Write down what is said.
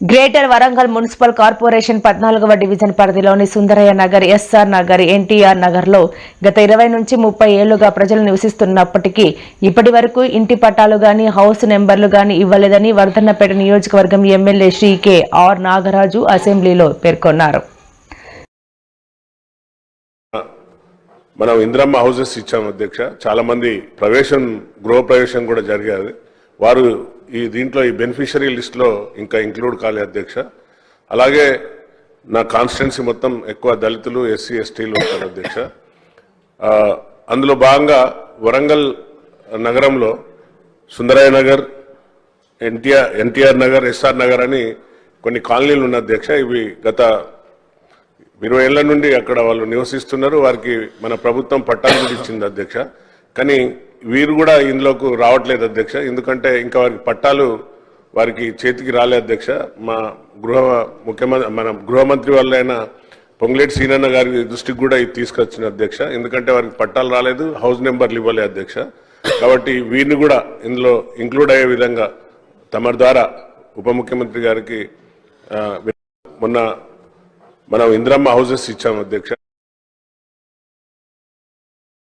Greater Warangal municipal corporation పద్నాలుగవ division పరిధిలోని Sundarayya Nagar SR Nagar NTR నగర్లో గత ఇరవై నుంచి ముప్పై ఏళ్ళుగా ప్రజలు నివసిస్తున్నప్పటికీ ఇప్పటి వరకు ఇంటి పట్టాలు గాని హౌస్ నెంబర్లు గాని ఇవ్వలేదని వర్ధన్నపేట నియోజకవర్గం MLA Shri K R Nagaraju అసెంబ్లీలో పేర్కొన్నారు. మనం ఇంద్రమ్మ హౌసెస్ ఇచ్చాము అధ్యక్ష. చాలా మంది ప్రవేశం గృహ ప్రవేశం కూడా జరిగేది వారు ఈ దీంట్లో ఈ బెనిఫిషరీ లిస్ట్లో ఇంకా ఇంక్లూడ్ కాలే అధ్యక్ష. అలాగే నా కాన్స్టిట్యున్సీ మొత్తం ఎక్కువ దళితులు ఎస్సీ ఎస్టీలు ఉంటారు అధ్యక్ష. అందులో భాగంగా వరంగల్ నగరంలో సుందరయ్య నగర్ ఎన్టీఆర్ ఎన్టీఆర్ నగర్ ఎస్ఆర్ నగర్ అని కొన్ని కాలనీలు ఉన్న అధ్యక్ష. ఇవి గత ఇరవై ఏళ్ళ నుండి అక్కడ వాళ్ళు నివసిస్తున్నారు. వారికి మన ప్రభుత్వం పట్టాలు కూడా ఇచ్చింది అధ్యక్ష. కానీ వీరు కూడా ఇందులోకి రావట్లేదు అధ్యక్ష. ఎందుకంటే ఇంకా వారికి పట్టాలు వారికి చేతికి రాలే అధ్యక్ష. మా గృహ ముఖ్యమంత్రి మన గృహమంత్రి వాళ్ళైన పొంగులేటి సీనన్న గారి దృష్టికి కూడా ఇది తీసుకొచ్చిన అధ్యక్ష. ఎందుకంటే వారికి పట్టాలు రాలేదు హౌస్ నెంబర్లు ఇవ్వలే అధ్యక్ష. కాబట్టి వీరిని కూడా ఇందులో ఇంక్లూడ్ అయ్యే విధంగా తమ ద్వారా ఉప ముఖ్యమంత్రి గారికి మొన్న మనం ఇందిరమ్మ హౌసెస్ ఇచ్చాము అధ్యక్ష.